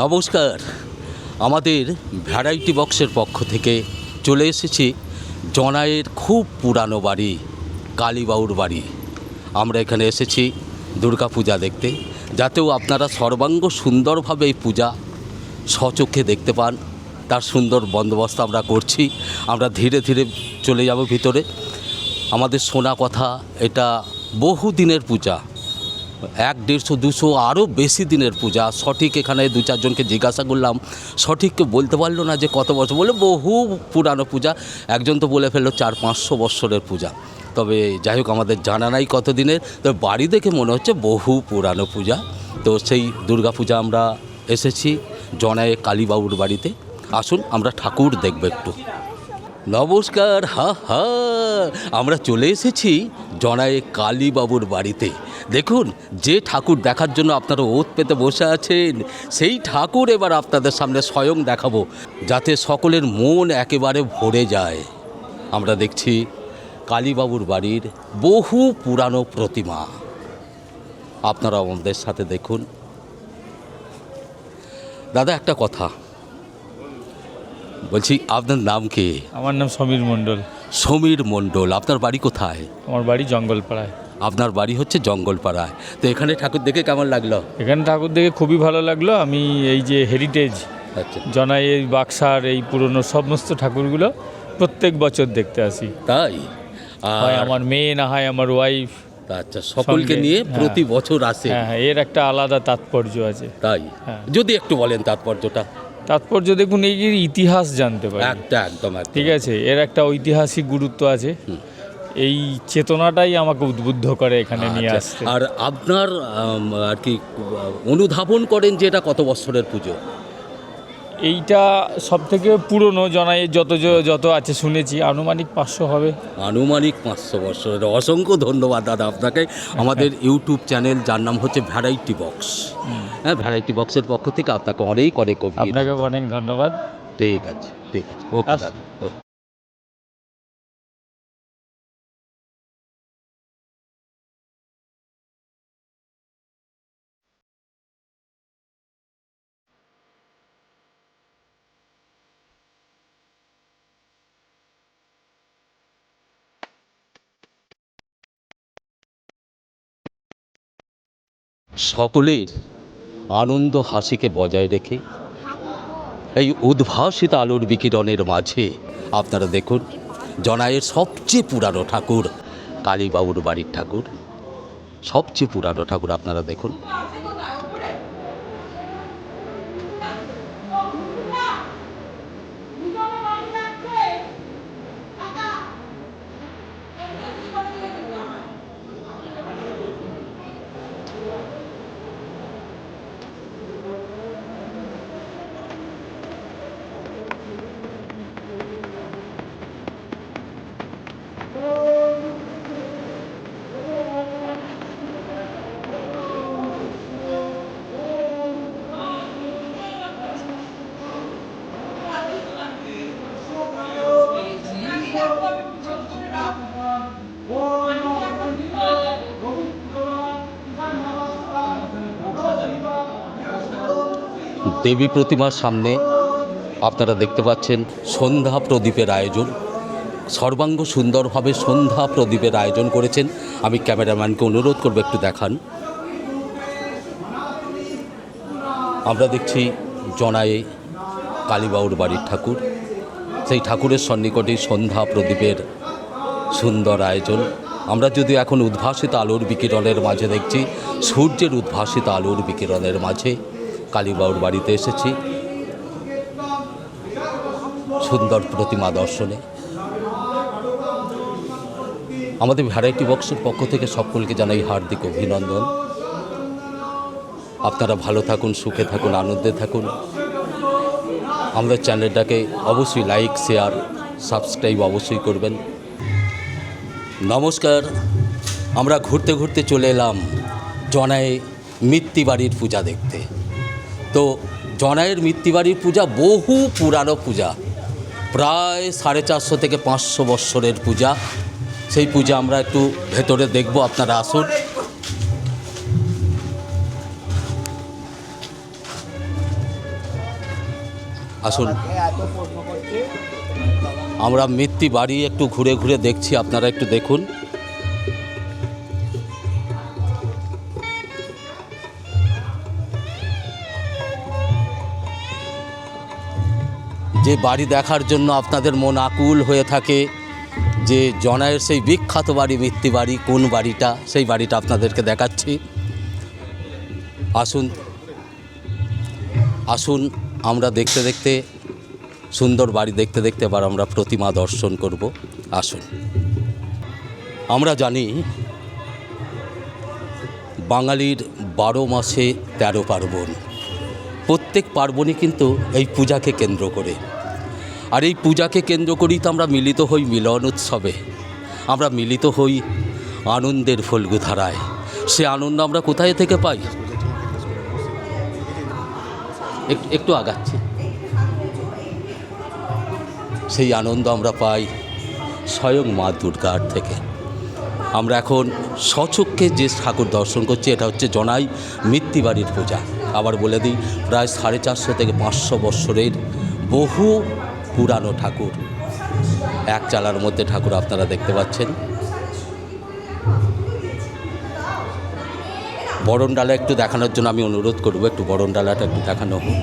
নমস্কার। আমাদের ভ্যারাইটি বক্সের পক্ষ থেকে চলে এসেছি জনায়ের খুব পুরানো বাড়ি, কালীবাউর বাড়ি। আমরা এখানে এসেছি দুর্গাপূজা দেখতে। যাতেও আপনারা সর্বাঙ্গ সুন্দরভাবে এই পূজা স্বচক্ষে দেখতে পান, তার সুন্দর বন্দোবস্ত আমরা করছি। আমরা ধীরে ধীরে চলে যাব ভিতরে। আমাদের শোনা কথা, এটা বহু দিনের পূজা। এক দেড়শো, দুশো, আরও বেশি দিনের পূজা। সঠিক এখানে দু চারজনকে জিজ্ঞাসা করলাম। সঠিক কেউ বলতে পারল না যে কত বছর। বলে বহু পুরানো পূজা। একজন তো বলে ফেলল চার পাঁচশো বৎসরের পূজা। তবে যাই হোক, আমাদের জানা নাই কত দিনের। তবে বাড়ি দেখে মনে হচ্ছে বহু পুরানো পূজা। তো সেই দুর্গা পূজা আমরা এসেছি জনায়ে কালীবাবুর বাড়িতে। আসুন, আমরা ঠাকুর দেখব একটু। নমস্কার, হা হা। আমরা চলে এসেছি জনায়ে কালীবাবুর বাড়িতে। দেখুন যে ঠাকুর দেখার জন্য আপনারা ওত পেতে বসে আছেন সেই ঠাকুর এবার আপনাদের সামনে স্বয়ং দেখাবো যাতে সকলের মন একেবারে ভরে যায়। আমরা দেখছি কালীবাবুর বাড়ির বহু পুরানো প্রতিমা। আপনারা আমাদের সাথে দেখুন। দাদা একটা কথা। বলছি আপনার নাম কি? আমার নাম সমীর মণ্ডল। সমীর মণ্ডল আপনার বাড়ি কোথায়? আমার বাড়ি জঙ্গলপাড়ায়। আপনার বাড়ি হচ্ছে জঙ্গলপাড়ায়। তো এখানে ঠাকুর দেখে কেমন লাগল? এখানে ঠাকুর দেখে খুবই ভালো লাগল। আমি এই যে হেরিটেজ আচ্ছা। জনাই এই বাক্সার এই পুরনো সমস্ত ঠাকুরগুলো প্রত্যেক বছর দেখতে আসি। তাই? হয় আর আমার মেয়ে না হয় আমার ওয়াইফ আচ্ছা সকলকে নিয়ে হ্যাঁ। প্রতি বছর আসে। হ্যাঁ হ্যাঁ এর একটা আলাদা তাৎপর্য আছে। তাই? হ্যাঁ। যদি একটু বলেন তাৎপর্যটা। তাৎপর্য দেখুন এই ইতিহাস জানতে পারি। একদম ঠিক আছে এর একটা ঐতিহাসিক গুরুত্ব আছে। এই চেতনাটাই আমাকে উদ্বুদ্ধ করে এখানে নিয়ে আচ্ছা, আসতে। আর আপনার আর কি অনুধাবন করেন যে এটা কত বছরের পুজো? এইটা সব থেকে পুরনো জনাই যত যত আছে শুনেছি আনুমানিক পাঁচশো হবে। আনুমানিক পাঁচশো বছরের। অসংখ্য ধন্যবাদ দাদা আপনাকে। আমাদের ইউটিউব চ্যানেল যার নাম হচ্ছে ভ্যারাইটি বক্স হ্যাঁ ভ্যারাইটি বক্সের পক্ষ থেকে আপনাকে অনেক অনেক আপনাকে অনেক ধন্যবাদ। ঠিক আছে ঠিক আছে। ওকে সকলের আনন্দ হাসিকে বজায় রেখে এই উদ্ভাসিত আলোর বিকিরণের মাঝে আপনারা দেখুন, জনায়ের সবচেয়ে পুরানো ঠাকুর, কালীবাবুর বাড়ির ঠাকুর। সবচেয়ে পুরানো ঠাকুর আপনারা দেখুন। দেবী প্রতিমার সামনে আপনারা দেখতে পাচ্ছেন সন্ধ্যা প্রদীপের আয়োজন। সর্বাঙ্গ সুন্দরভাবে সন্ধ্যা প্রদীপের আয়োজন করেছেন। আমি ক্যামেরাম্যানকে অনুরোধ করব একটু দেখান। আমরা দেখছি জনায়ে কালীবাউর বাড়ির ঠাকুর। সেই ঠাকুরের সন্নিকটে সন্ধ্যা প্রদীপের সুন্দর আয়োজন। আমরা যদি এখন উদ্ভাসিত আলোর বিকিরণের মাঝে দেখছি, সূর্যের উদ্ভাসিত আলোর বিকিরণের মাঝে কালীবাউর বাড়িতে এসেছি। সুন্দর প্রতিমা দর্শনে। আমাদের ভ্যারাইটি বক্সের পক্ষ থেকে সকলকে জানাই হার্দিক অভিনন্দন। আপনারা ভালো থাকুন, সুখে থাকুন, আনন্দে থাকুন। আমাদের চ্যানেলটাকে অবশ্যই লাইক শেয়ার সাবস্ক্রাইব অবশ্যই করবেন। নমস্কার। আমরা ঘুরতে ঘুরতে চলে এলাম জনায়ে মৃত্তিবাড়ির পূজা দেখতে। তো জনায়ের মৃত্তিবাড়ির পূজা বহু পুরানো পূজা। প্রায় সাড়ে চারশো থেকে পাঁচশো বৎসরের পূজা। সেই পূজা আমরা একটু ভেতরে দেখব, আপনারা আসুন। আসুন। আমরা মৃত্যু বাড়ি একটু ঘুরে ঘুরে দেখছি, আপনারা একটু দেখুন। যে বাড়ি দেখার জন্য আপনাদের মন আকুল হয়ে থাকে, যে জনায়ের সেই বিখ্যাত বাড়ি মৃত্যু বাড়ি, কোন বাড়িটা, সেই বাড়িটা আপনাদেরকে দেখাচ্ছি। আসুন আসুন, আমরা দেখতে দেখতে, সুন্দর বাড়ি দেখতে দেখতে এবার আমরা প্রতিমা দর্শন করব। আসুন। আমরা জানি, বাঙালির বারো মাসে তেরো পার্বণ। প্রত্যেক পার্বণই কিন্তু এই পূজাকে কেন্দ্র করে। আর এই পূজাকে কেন্দ্র করেই তো আমরা মিলিত হই মিলন উৎসবে। আমরা মিলিত হই আনন্দের ফল্গুধারায়। সে আনন্দ আমরা কোথায় থেকে পাই? একটু আগাচ্ছি। সেই আনন্দ আমরা পাই স্বয়ং মা দুর্গার থেকে। আমরা এখন সচক্ষে যে ঠাকুর দর্শন করছি, এটা হচ্ছে জনাই মৃত্যুবাড়ির পূজা। আবার বলে দিই, প্রায় সাড়ে চারশো থেকে পাঁচশো বৎসরের বহু পুরানো ঠাকুর। এক চালার মধ্যে ঠাকুর আপনারা দেখতে পাচ্ছেন। বরণ ডালা একটু দেখানোর জন্য আমি অনুরোধ করব, একটু বরণ ডালাটা একটু দেখানো হোক।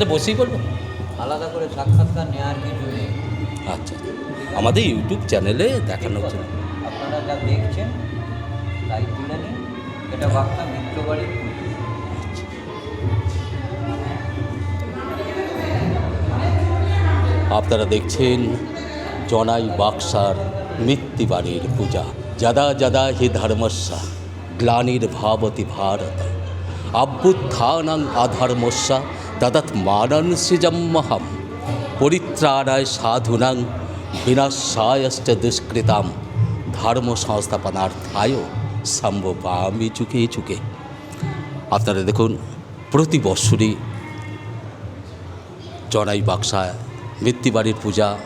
চ্যানেলে বসেই বলব আলাদা করে সাক্ষাৎকার নেওয়ার কিছু নেই আচ্ছা আমাদের ইউটিউব চ্যানেলে দেখানোর জন্য আপনারা যা দেখছেন তাই তুলে নিন এটা বার্তা মিত্রবাড়ির পুজো। আপনারা দেখছেন জনাই বাক্সার মৃত্যুবাড়ির পূজা। যদা যদা হি ধর্মস্যা গ্লানির ভাবতি ভারত। অভ্যুত্থানং অধর্মস্যা তদৎ মানন সৃজম্মহম পরিত্রাণায় সাধুনাং বিনাশায়শ্চ দুষ্কৃতাম ধর্ম সংস্থাপনার্থায় সম্ভবামি চুকে চুকে। আপনারা দেখুন, প্রতি বৎসরই জনাই বাক্সায় মৃত্যুবাড়ির পূজা,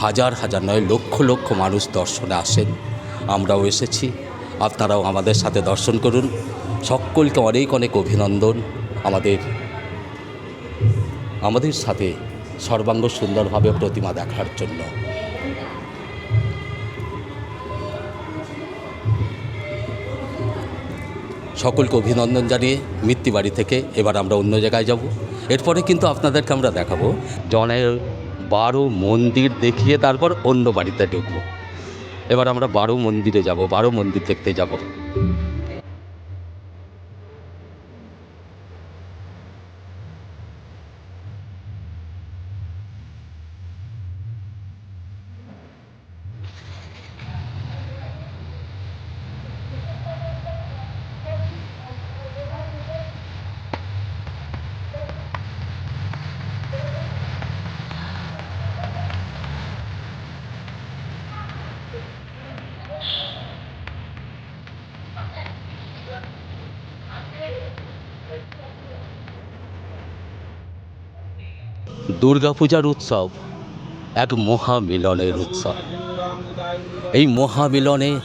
হাজার হাজার নয় লক্ষ লক্ষ মানুষ দর্শনে আসেন। আমরাও এসেছি, আপনারাও আমাদের সাথে দর্শন করুন। সকলকে অনেক অনেক অভিনন্দন। আমাদের আমাদের সাথে সর্বাঙ্গ সুন্দরভাবে প্রতিমা দেখার জন্য। সকলকে অভিনন্দন জানিয়ে মৃত্যু বাড়ি থেকে এবার আমরা অন্য জায়গায় যাব। এরপরে কিন্তু আপনাদেরকে আমরা দেখাবো জনের বারো মন্দির দেখিয়ে তারপর অন্য বাড়িতে ঢুকবো। এবার আমরা বারো মন্দিরে যাব, বারো মন্দির দেখতে যাব। দুর্গাপূজার উৎসব এক মহামিলনের উৎসব। এই মহামিলনে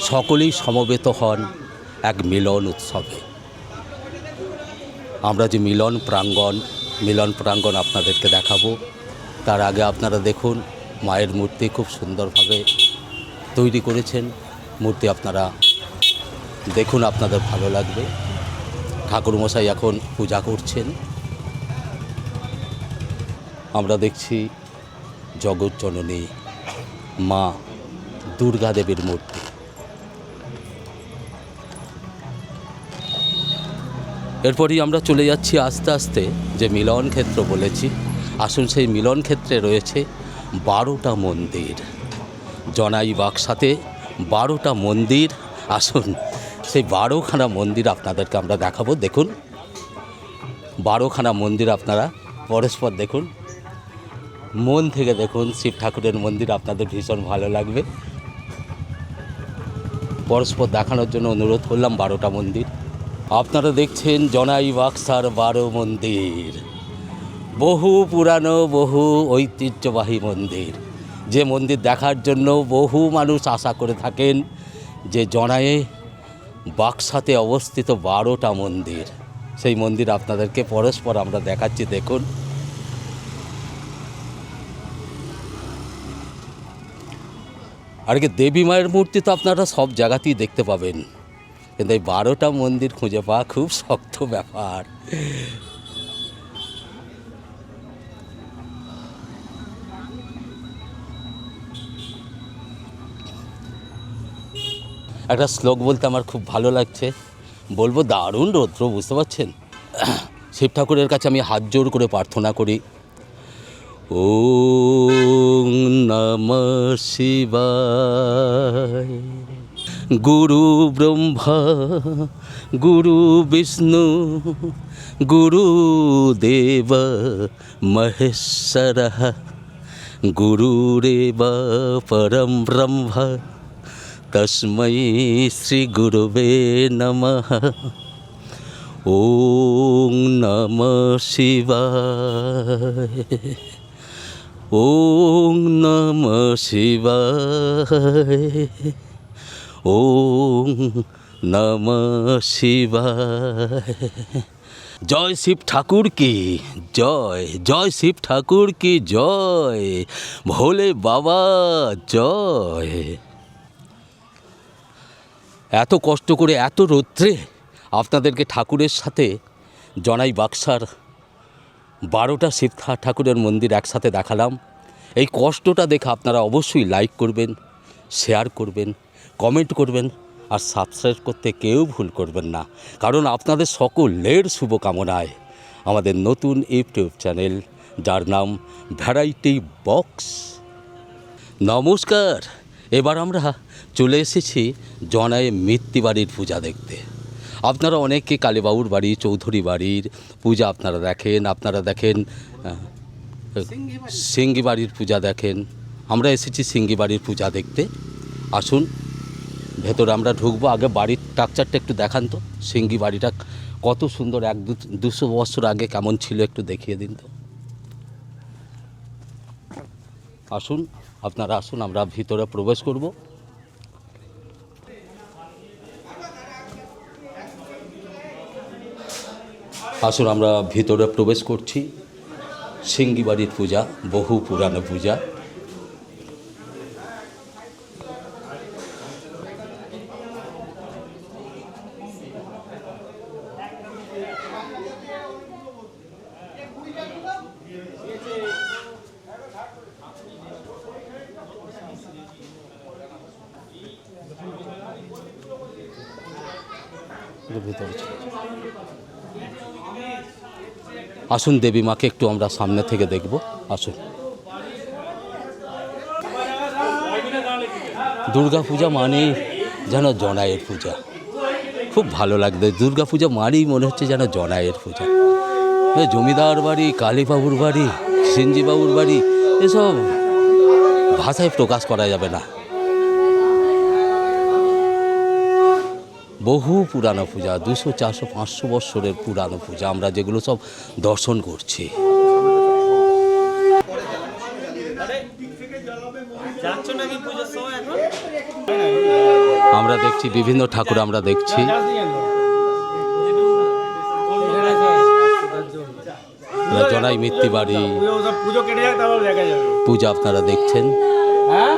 সকলেই সমবেত হন এক মিলন উৎসবে। আমরা যে মিলন প্রাঙ্গণ মিলন প্রাঙ্গণ আপনাদেরকে দেখাবো। তার আগে আপনারা দেখুন, মায়ের মূর্তি খুব সুন্দরভাবে তৈরি করেছেন। মূর্তি আপনারা দেখুন, আপনাদের ভালো লাগবে। ঠাকুরমশাই এখন পূজা করছেন। আমরা দেখছি জগৎজননী মা দুর্গা দেবীর মূর্তি। এরপরই আমরা চলে যাচ্ছি আস্তে আস্তে যে মিলন ক্ষেত্র বলেছি। আসুন সেই মিলন ক্ষেত্রে রয়েছে বারোটা মন্দির। জনাই বাক্সাতে বারোটা মন্দির। আসুন, সেই বারোখানা মন্দির আপনাদেরকে আমরা দেখাবো। দেখুন, বারোখানা মন্দির আপনারা পরস্পর দেখুন। মন থেকে দেখুন শিব ঠাকুরের মন্দির, আপনাদের ভীষণ ভালো লাগবে। পরস্পর দেখানোর জন্য অনুরোধ করলাম বারোটা মন্দির। আপনারা দেখছেন জনাই বাক্সার বারো মন্দির। বহু পুরানো, বহু ঐতিহ্যবাহী মন্দির। যে মন্দির দেখার জন্য বহু মানুষ আশা করে থাকেন যে জনায়ে বাক্সাতে অবস্থিত বারোটা মন্দির। সেই মন্দির আপনাদেরকে পরস্পর আমরা দেখাচ্ছি, দেখুন। আর কি দেবী মায়ের মূর্তি তো আপনারা সব জায়গাতেই দেখতে পাবেন। কিন্তু এই বারোটা মন্দির খুঁজে পাওয়া খুব শক্ত ব্যাপার। একটা শ্লোক বলতে আমার খুব ভালো লাগছে। বলব, দারুণ রৌদ্র, বুঝতে পারছেন? শিব ঠাকুরের কাছে আমি হাত জোর করে প্রার্থনা করি। ওং নম শিবায়। গুরু ব্রহ্মা, গুরু বিষ্ণু, গুরু দেব মহেশ্বর। গুরুরেব পরম ব্রহ্ম, তস্মৈ শ্রীগুরুবে নম। ওং নম শিবায়। ওং নম শিব ওং নম শিব জয় শিব ঠাকুর কি? জয় জয় শিব ঠাকুর কি? জয়, ভোলে বাবা, জয়। এত কষ্ট করে, এত রৌদ্রে আপনাদেরকে ঠাকুরের সাথে জনাই বাক্সার বারোটা শিবখা ঠাকুরের মন্দির একসাথে দেখালাম। এই কষ্টটা দেখে আপনারা অবশ্যই লাইক করবেন শেয়ার করবেন কমেন্ট করবেন, আর সাবস্ক্রাইব করতে কেউ ভুল করবেন না। কারণ আপনাদের সকলের শুভকামনায় আমাদের নতুন ইউটিউব চ্যানেল, যার নাম ভ্যারাইটি বক্স নমস্কার, এবার আমরা চলে এসেছি জনায় মৃত্যু বাড়ির পূজা দেখতে। আপনারা অনেকে কালীবাবুর বাড়ি, চৌধুরী বাড়ির পূজা আপনারা দেখেন আপনারা দেখেন সিঙ্গি বাড়ির পূজা দেখেন। আমরা এসেছি সিঙ্গি বাড়ির পূজা দেখতে। আসুন, ভেতরে আমরা ঢুকবো। আগে বাড়ির স্ট্রাকচারটা একটু দেখান তো। সিঙ্গি বাড়িটা কত সুন্দর, এক দুশো বছর আগে কেমন ছিল একটু দেখিয়ে দিন তো। আসুন, আপনারা আসুন, আমরা ভিতরে প্রবেশ করব। আসুন আমরা ভিতরে প্রবেশ করছি সিঙ্গি বাড়ির পূজা বহু পুরানো পূজা ভিতরে। আসুন দেবী মাকে একটু আমরা সামনে থেকে দেখব। আসুন। দুর্গা পূজা মানে যেন জনায়ের পূজা। খুব ভালো লাগবে। দুর্গা পূজা মানেই মনে হচ্ছে যেন জনায়ের পূজা। জমিদার বাড়ি, কালীবাবুর বাড়ি সিঞ্জিবাবুর বাড়ি, এসব ভাষায় প্রকাশ করা যাবে না। বহু পুরানো পূজা দুশো চারশো পাঁচশো বৎসরের পুরানো পূজা আমরা যেগুলো সব দর্শন করছি। আমরা দেখছি বিভিন্ন ঠাকুর আমরা দেখছি। জনাই মিত্তি বাড়ি। পুজো আপনারা দেখছেন। হ্যাঁ?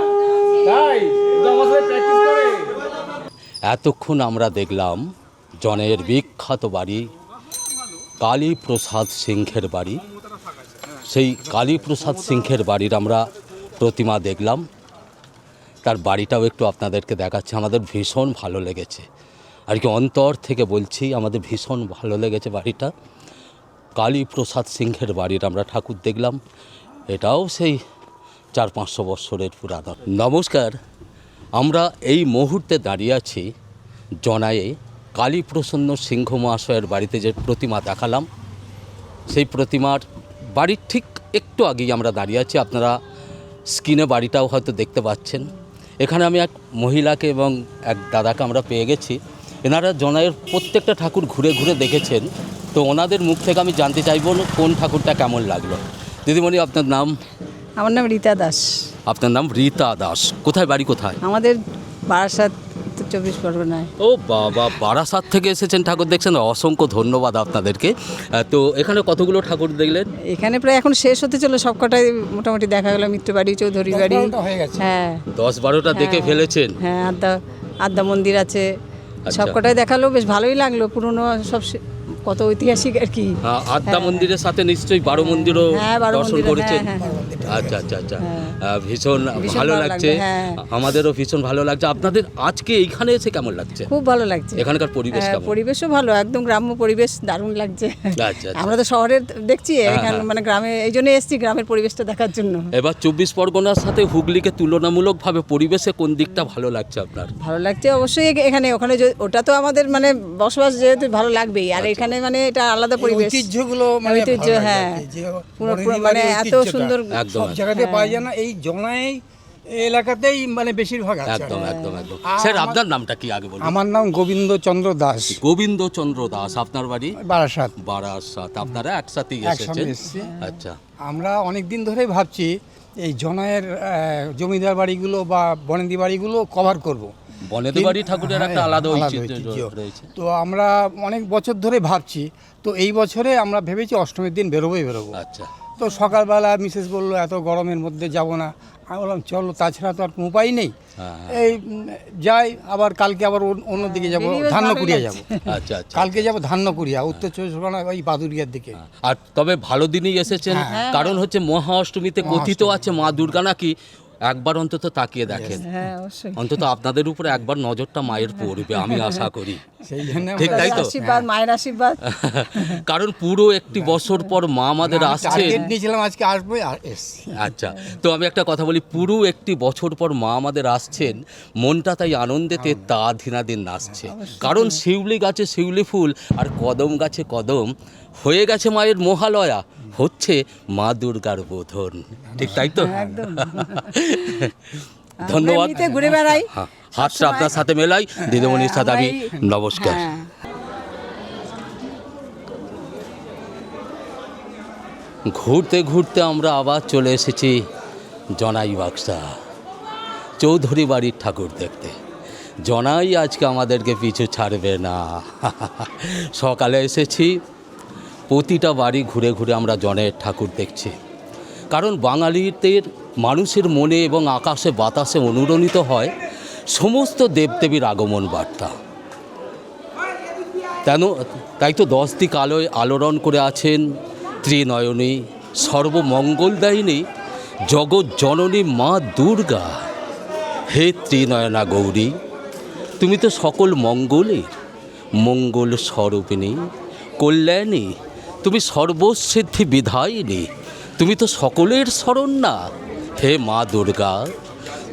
তাই তো আমার সাথে প্র্যাকটিস করে এতক্ষণ আমরা দেখলাম জনের বিখ্যাত বাড়ি কালীপ্রসাদ সিংহের বাড়ি। সেই কালীপ্রসাদ সিংহের বাড়ির আমরা প্রতিমা দেখলাম। তার বাড়িটাও একটু আপনাদেরকে দেখাচ্ছে। আমাদের ভীষণ ভালো লেগেছে। আর কি অন্তর থেকে বলছি, আমাদের ভীষণ ভালো লেগেছে বাড়িটা। কালীপ্রসাদ সিংহের বাড়ির আমরা ঠাকুর দেখলাম। এটাও সেই চার পাঁচশো বৎসরের পুরানো নমস্কার। আমরা এই মুহূর্তে দাঁড়িয়ে আছি জনায়ে কালীপ্রসন্ন সিংহ মহাশয়ের বাড়িতে যে প্রতিমা দেখালাম। সেই প্রতিমার বাড়ির ঠিক একটু আগেই আমরা দাঁড়িয়ে আছি। আপনারা স্ক্রিনে বাড়িটাও হয়তো দেখতে পাচ্ছেন। এখানে আমি এক মহিলাকে এবং এক দাদাকে আমরা পেয়ে গেছি। এনারা জনায়ের প্রত্যেকটা ঠাকুর ঘুরে ঘুরে দেখেছেন। তো ওনাদের মুখ থেকে আমি জানতে চাইব কোন ঠাকুরটা কেমন লাগল। দিদিমণি, আপনার নাম? আমার নাম রীতা দাস। আপনার নাম রীতা দাস। কোথায় বাড়ি কোথায়? আমাদের বারাসাত চব্বিশ পরগনায়। ও বাবা বারাসাত থেকে এসেছেন ঠাকুর দেখছেন অসংখ্য ধন্যবাদ আপনাদেরকে। তো এখানে কতগুলো ঠাকুর দেখলেন? এখানে প্রায় এখন শেষ হতে চলো সবকটাই মোটামুটি দেখা গেলো মিত্রবাড়ি চৌধুরী বাড়ি। হ্যাঁ দশ বারোটা দেখে হ্যাঁ। ফেলেছেন? হ্যাঁ আদ্যা আদ্যা মন্দির আছে। আচ্ছা। সবকটাই দেখাল বেশ ভালোই লাগল পুরনো সব সে- কত ঐতিহাসিক আর কি। আদ্যা মন্দিরের সাথে নিশ্চয়ই বারো মন্দিরও হ্যাঁ, বারো দর্শন করেছেন। হ্যাঁ, হ্যাঁ। আচ্ছা আচ্ছা আচ্ছা। হ্যাঁ। ভীষণ ভালো লাগছে। হ্যাঁ। আমাদেরও ভীষণ ভালো লাগছে। আপনাদের আজকে এইখানে এসে কেমন লাগছে? খুব ভালো লাগছে। এখানকার পরিবেশ হ্যাঁ, পরিবেশও ভালো একদম গ্রাম্য পরিবেশ দারুণ লাগছে। আচ্ছা, আচ্ছা। আমরা তো শহরের দেখছি এখানে হ্যাঁ। মানে গ্রামে এই জন্য এসছি গ্রামের পরিবেশটা দেখার জন্য। এবার চব্বিশ পরগনার সাথে হুগলিকে তুলনামূলকভাবে পরিবেশে কোন দিকটা ভালো লাগছে আপনার? ভালো লাগছে অবশ্যই এখানে ওখানে ওটা তো আমাদের মানে বসবাস যেহেতু ভালো লাগবেই। আর এখানে মানে এটা আলাদা পরিবেশ। ঐতিহ্যগুলো মানে ঐতিহ্য হ্যাঁ। মানে এত সুন্দর একদম সব জায়গাতে পাওয়া যায় না। এই জনাই এলাকাতেই মানে বেশিরভাগ আছে। একদম একদম একদম। স্যার আপনার নামটা কি আগে বলুন? আমার নাম গোবিন্দ চন্দ্র দাস। গোবিন্দ চন্দ্র দাস আপনার বাড়ি? বারাসাত। বারাসাত আপনারা একসাথেই এসেছেন? আচ্ছা। আমরা অনেক দিন ধরেই ভাবছি এই জনায়ের আহ, জমিদার বাড়িগুলো বা বনেদি বাড়িগুলো কভার করব। বনেদি বাড়ি ঠাকুরের একটা হ্যাঁ, আলাদা আলাদা ঐতিহ্য ঐতিহ্য। রয়েছে। তো আমরা অনেক বছর ধরে ভাবছি তো এই বছরে আমরা ভেবেছি অষ্টমীর দিন বেরোবোই বেরোবো। আচ্ছা। তো সকালবেলা মিসেস বলল এত গরমের মধ্যে যাব না। আমি বললাম চলো তাছাড়া তো আর কোনো উপায় নেই। হ্যাঁ। এই যাই আবার কালকে আবার অন্য- অন্যদিকে যাব ধান্যকুড়িয়া যাব। আচ্ছা আচ্ছা কালকে যাব ধান্যকুড়িয়া উত্তর চব্বিশ পরগনা ওই বাদুরিয়ার দিকে। আর তবে ভালো দিনই এসেছেন। হ্যাঁ। কারণ হচ্ছে মহা অষ্টমীতে কথিত আছে মা দুর্গা নাকি একবার অন্তত তাকিয়ে দেখেন। হ্যাঁ অন্তত আপনাদের উপরে একবার নজরটা মায়ের পড়বে আমি আশা করি। ঠিক তাই তো? মায়ের আশীর্বাদ। কারণ পুরো একটি বছর পর মা আমাদের আসছে নিয়েছিলাম আজকে আসব আচ্ছা তো আমি একটা কথা বলি পুরো একটি বছর পর মা আমাদের আসছেন মনটা তাই আনন্দেতে তা দিনাদিন নাচছে। কারণ শিউলি গাছে শিউলি ফুল আর কদম গাছে কদম হয়ে গেছে মায়ের মহালয়া। হচ্ছে মা দুর্গার বোধন। ঠিক তাই তো? ধন্যবাদ। ঘুরে বেড়াই। হ্যাঁ, হাতটা আপনার সাথে মেলাই। দিদিমণির সাথে আমি নমস্কার। হ্যাঁ। ঘুরতে ঘুরতে আমরা আবার চলে এসেছি জনাই বাক্সা চৌধুরী বাড়ির ঠাকুর দেখতে। জনাই আজকে আমাদেরকে পিছু ছাড়বে না। সকালে এসেছি প্রতিটা বাড়ি ঘুরে ঘুরে আমরা জনের ঠাকুর দেখছি। কারণ বাঙালিদের মানুষের মনে এবং আকাশে বাতাসে অনুরণিত হয় সমস্ত দেবদেবীর আগমন বার্তা। কেন? তাই তো দশ দিক আলোয় আলোড়ন করে আছেন ত্রিনয়নী, সর্বমঙ্গলদায়িনী, জগৎ জননী মা দুর্গা। হে ত্রিনয়না গৌরী, তুমি তো সকল মঙ্গলের মঙ্গল স্বরূপিণী, কল্যাণী তুমি সর্বসিদ্ধি বিধায়িনী। তুমি তো সকলের শরণ না। হে মা দুর্গা,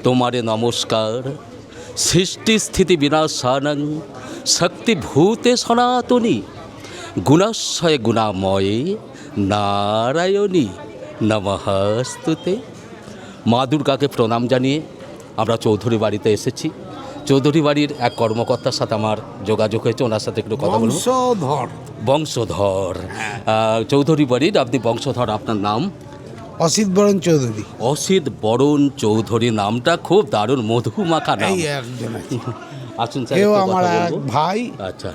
তোমারে নমস্কার। সৃষ্টি স্থিতি বিনাশানং শক্তিভূতে সনাতনী। গুণাশয় গুণাময়ে নারায়ণী নমস্তুতে। মা দুর্গাকে প্রণাম জানিয়ে আমরা চৌধুরী বাড়িতে এসেছি। চৌধুরী বাড়ির এক কর্মকর্তার সাথে আমার যোগাযোগ হয়েছে, ওনার সাথে একটু কথা বলব। বংশধর। চৌধুরী বাড়ির আপনি বংশধর আপনার নাম? অসিত বরণ চৌধুরী। অসিত বরণ চৌধুরী নামটা খুব দারুণ মধুমাখা নাম। আসুন স্যার আমার এক ভাই। আচ্ছা।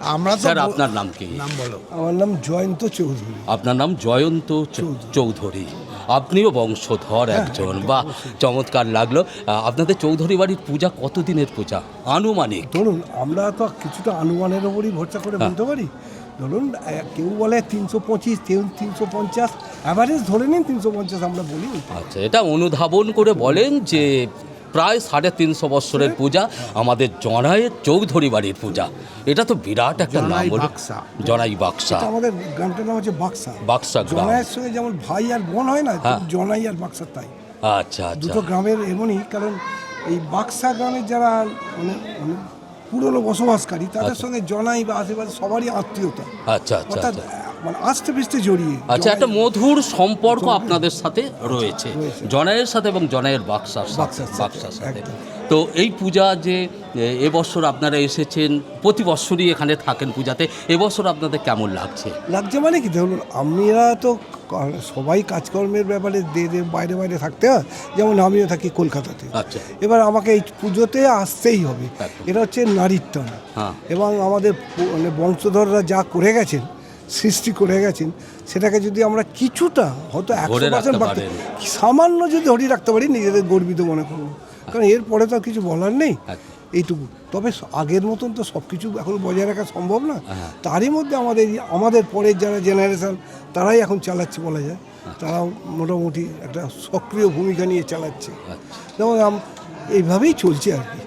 আমরা স্যার আপনার নাম কি? নাম বলো। আমার নাম জয়ন্ত চৌধুরী। আপনার নাম জয়ন্ত চৌধুরী। আপনিও বংশধর একজন। বা চমৎকার লাগল। আপনাদের চৌধুরী বাড়ির পূজা কতদিনের পূজা? আনুমানিক। ধরুন আমরা তো কিছুটা আনুমানের ওপরই ভরসা করে হ্যাঁ। বলতে পারি। ধরুন কেউ বলে তিনশো পঁচিশ কেউ তিনশো পঞ্চাশ অ্যাভারেজ ধরে নিন তিনশো পঞ্চাশ আমরা বলি। আচ্ছা এটা অনুধাবন করে বলেন যে প্রায় সাড়ে তিনশো বৎসরের পূজা আমাদের জনায়ের চৌধুরী বাড়ির পূজা। এটা তো বিরাট একটা নাম বাক্সা। জনাই বাক্সা। আমাদের গ্রামটার নাম হচ্ছে বাক্সা। বাক্সা গ্রাম। সঙ্গে যেমন ভাই আর বোন হয় না হ্যাঁ। জনাই আর বাক্সা তাই। আচ্ছা আচ্ছা। দুটো গ্রামের এমনই কারণ এই বাক্সা গ্রামের যারা মানে মানে পুরনো বসবাসকারী তাদের আচ্ছা। সঙ্গে জনাই বা আশেপাশে সবারই আত্মীয়তা। আচ্ছা আচ্ছা। মানে আস্তে পিস্তে জড়িয়ে আচ্ছা একটা মধুর সম্পর্ক আপনাদের সাথে রয়েছে। জনায়ের সাথে এবং জনায়ের বাক্সার বাক্সার সাথে, তো এই পূজা যে এবছর আপনারা এসেছেন প্রতি বছরই এখানে থাকেন পূজাতে এবছর আপনাদের কেমন লাগছে? লাগছে মানে কি ধরুন আমরা তো সবাই কাজকর্মের ব্যাপারে বাইরে বাইরে থাকতে হয়। যেমন আমিও থাকি কলকাতাতে। আচ্ছা। এবার আমাকে এই পুজোতে আসতেই হবে। এটা হচ্ছে নারীর টান। হ্যাঁ। এবং আমাদের মানে বংশধররা যা করে গেছেন সৃষ্টি করে গেছেন সেটাকে যদি আমরা কিছুটা হয়তো একশো পার্সেন্ট। সামান্য যদি ধরে রাখতে পারি নিজেদের গর্বিত মনে করব। কারণ এরপরে তো আর কিছু বলার নেই। এইটুকু। তবে আগের মতন তো সব কিছু এখন বজায় রাখা সম্ভব না। হ্যাঁ। তারই মধ্যে আমাদের আমাদের পরের যারা জেনারেশন তারাই এখন চালাচ্ছে বলা যায়। আচ্ছা। তারা মোটামুটি একটা সক্রিয় ভূমিকা নিয়ে চালাচ্ছে। আচ্ছা। যেমন এইভাবেই চলছে আর কি।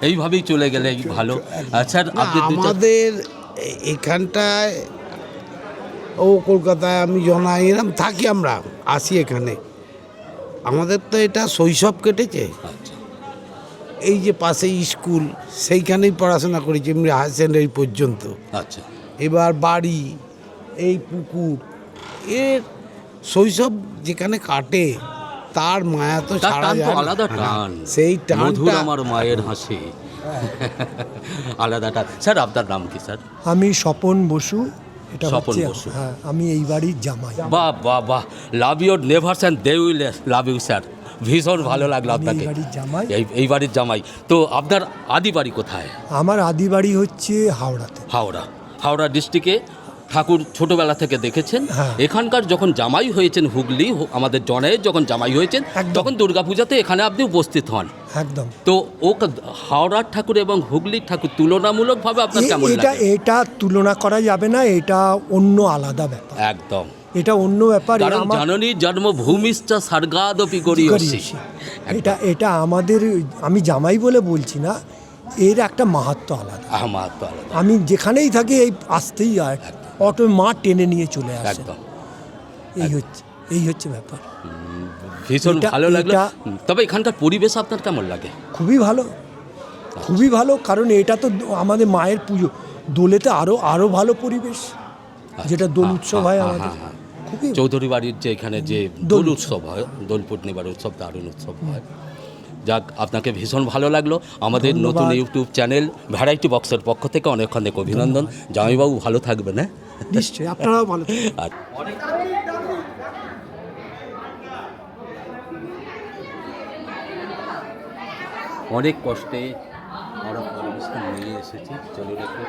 এইভাবেই চলে গেলে ভালো। আচ্ছা আমাদের এখানটায় ও কলকাতায় আমি জনা এরম থাকি আমরা আসি এখানে। আমাদের তো এটা শৈশব কেটেছে। আচ্ছা। এই যে পাশে স্কুল সেইখানেই পড়াশোনা করেছি এমনি হায়ার সেকেন্ডারি পর্যন্ত। আচ্ছা। এবার বাড়ি এই পুকুর এর শৈশব যেখানে কাটে তার মায়া তো যায় আলাদা টান। সেই টানটা- মধুর আমার মায়ের হাসি। আলাদা টান। স্যার আপনার নাম কি স্যার? আমি স্বপন বসু। এটা স্বপন বসু। হ্যাঁ আমি এই বাড়ির জামাই। বাহ বাহ বাহ। Love your neighbours and they will love you sir ভীষণ ভালো লাগল আপনাকে। বাড়ির জামাই। এই এই বাড়ির জামাই। তো আপনার আদি বাড়ি কোথায়? আমার আদি বাড়ি হচ্ছে হাওড়াতে। হাওড়া। হাওড়া ডিস্ট্রিক্টে ঠাকুর ছোটবেলা থেকে দেখেছেন। হ্যাঁ। এখানকার যখন জামাই হয়েছেন হুগলি আমাদের জনায়ের যখন জামাই হয়েছেন। তখন দুর্গাপূজাতে এখানে আপনি উপস্থিত হন। একদম। তো ও হাওড়ার ঠাকুর এবং হুগলির ঠাকুর তুলনামূলকভাবে আপনার কেমন এটা এটা তুলনা করা যাবে না এটা অন্য আলাদা ব্যাপার। একদম। এটা অন্য ব্যাপার জননী জন্মভূমিশ্চ স্বর্গাদপি গড়িয়সী এটা এটা আমাদের আমি জামাই বলে বলছি না এর একটা মাহাত্ম আলাদা। তো আলাদা। আমি যেখানেই থাকি এই আসতেই আর অটো মা টেনে নিয়ে চলে আসে। এই হচ্ছে এই হচ্ছে ব্যাপার। ভীষণ ভালো লাগল। তবে এখানকার পরিবেশ আপনার কেমন লাগে? খুবই ভালো। খুবই ভালো কারণ এটা তো আমাদের মায়ের পুজো। দোলেতে আরও আরও ভালো পরিবেশ যেটা দোল হ্যাঁ, উৎসব হ্যাঁ, হয় হ্যাঁ, আমাদের। চৌধুরী বাড়ির যে এখানে যে দোল উৎসব। হয় দোল পূর্ণিমার উৎসব দারুণ উৎসব হয়। যাক আপনাকে ভীষণ ভালো লাগল। আমাদের নতুন ইউটিউব চ্যানেল ভ্যারাইটি বক্সের পক্ষ থেকে অনেক অনেক অভিনন্দন। জামাইবাবু ভালো থাকবেন হ্যাঁ? নিশ্চয়ই আপনারাও ভালো আর অনেক কষ্টে আমরা পরিবেশকে নিয়ে এসেছি। চলুন একটু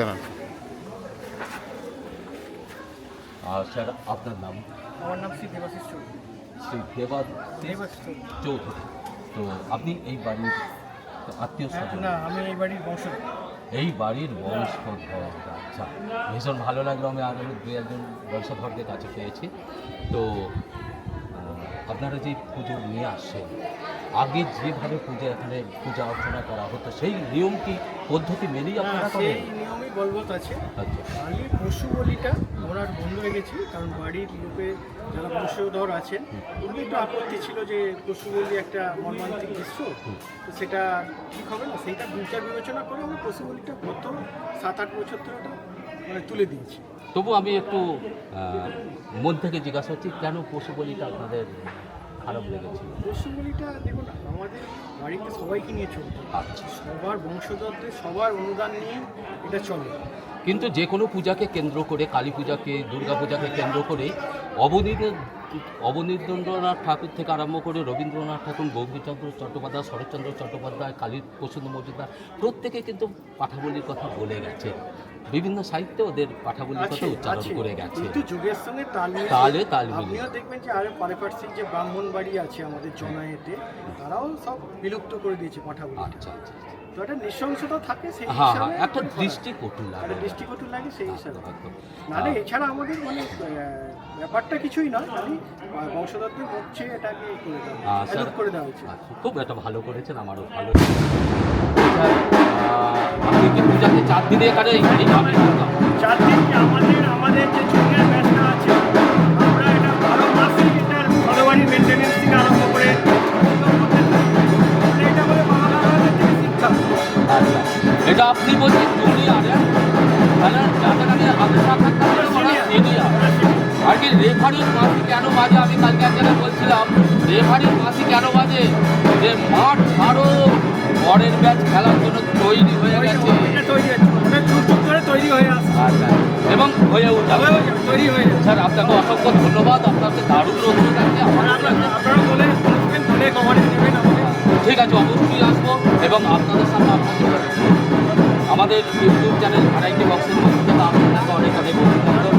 দাঁড়ান। আর স্যার আপনার নাম? আমার নাম শ্রী দেবাশিস চৌধুরী। শ্রী দেবাদ দেবাশিস চৌধুরী। তো আপনি এই বাড়ির আত্মীয় স্বজন? না আমি এই বাড়ির বংশ এই বাড়ির বংশধর আচ্ছা। ভীষণ ভালো লাগল আমি আরও দু একজন বংশধরদের কাছে পেয়েছি। তো আপনারা যে পুজো নিয়ে আসছেন আগে যেভাবে পুজো এখানে পূজা অর্চনা করা হতো সেই নিয়ম কি পদ্ধতি মেনেই আপনারা করেন? বলবৎ আছে। আচ্ছা। খালি পশু বলিটা ওনার বন্ধ হয়ে গেছি কারণ বাড়ির লোকে যারা বংশধর আছেন ওদের একটু আপত্তি ছিল যে পশু বলি একটা মর্মান্তিক দৃশ্য। তো সেটা ঠিক হবে না সেইটা বিচার বিবেচনা করে আমরা পশু বলিটা গত সাত আট বছর ধরে মানে তুলে দিয়েছি। তবু আমি একটু মন থেকে জিজ্ঞাসা করছি কেন পশু বলিটা আপনাদের খারাপ লেগেছে? পশু বলিটা দেখুন আমাদের বাড়িতে সবাইকে নিয়ে চলতে। আচ্ছা। সবার বংশধরদের সবার অনুদান নিয়ে এটা চলে। কিন্তু যে কোনো পূজাকে কেন্দ্র করে কালী পূজাকে দুর্গা পূজাকে কেন্দ্র করে অবনীত অবনীন্দ্রনাথ ঠাকুর থেকে আরম্ভ করে রবীন্দ্রনাথ ঠাকুর বঙ্কিমচন্দ্র চট্টোপাধ্যায় শরৎচন্দ্র চট্টোপাধ্যায় কালী প্রসন্ন মজুমদার প্রত্যেকে কিন্তু পাঠাবলির কথা বলে গেছে। বিভিন্ন সাহিত্যে ওদের পাঠাবলির কথা উচ্চারণ করে গেছে। কিন্তু যুগের সঙ্গে তাল তালে মিলিয়ে। আপনিও দেখবেন যে আরও পারিপার্শ্বিক যে ব্রাহ্মণ বাড়ি আছে আমাদের জনায়েতে তারাও সব বিলুপ্ত করে দিয়েছে পাঠাবলি। আচ্ছা আচ্ছা তো একটা নৃশংসতা থাকে সেই হ্যাঁ হিসাবে হ্যাঁ একটা। দৃষ্টিকটু লাগে। একটা দৃষ্টিকটু লাগে সেই হিসাবে। একদম। নাহলে এছাড়া আমাদের মানে ব্যাপারটা কিছুই নয় খালি বংশধরদের মুখছে এটাকে করে দেওয়া alert করে দেওয়া হয়েছে। আচ্ছা, খুব একটা ভালো করেছেন আমারও ভালো আপনি কি পূজাতে চার দিনে এখানে এইভাবে? চার দিন আমাদের আমাদের যে জুনিয়র ব্যাচটা আছে আমরা এটা বারো মাসে এটার ঘরবাড়ি মেনটেনেন্স থেকে আরম্ভ করে এটা বলে শিক্ষা। এটা আপনি বলছেন জুনিয়র তাহলে যাদের আগে আগে থাকতাম ওরা আর কি রেফারির মাসি কেন বাজে? আমি কালকে এক জায়গায় বলছিলাম রেফারির মাসি কেন বাজে? যে মাঠ ছাড়ো। পরের ব্যাচ খেলার জন্য তৈরি হয়ে গেছে। এবং হয়ে উঠাবে তৈরি হয়ে স্যার আপনাকে অসংখ্য ধন্যবাদ। আপনাকে দারুণ লাগছে আমার আপনারা বলে বলে কভারেজ নেবেন ঠিক আছে অবশ্যই আসব এবং আপনাদের সামনে আপনাদের আমাদের ইউটিউব চ্যানেল ভ্যারাইটি বক্সের মধ্যে আপনাদেরকে অনেক মাধ্যমে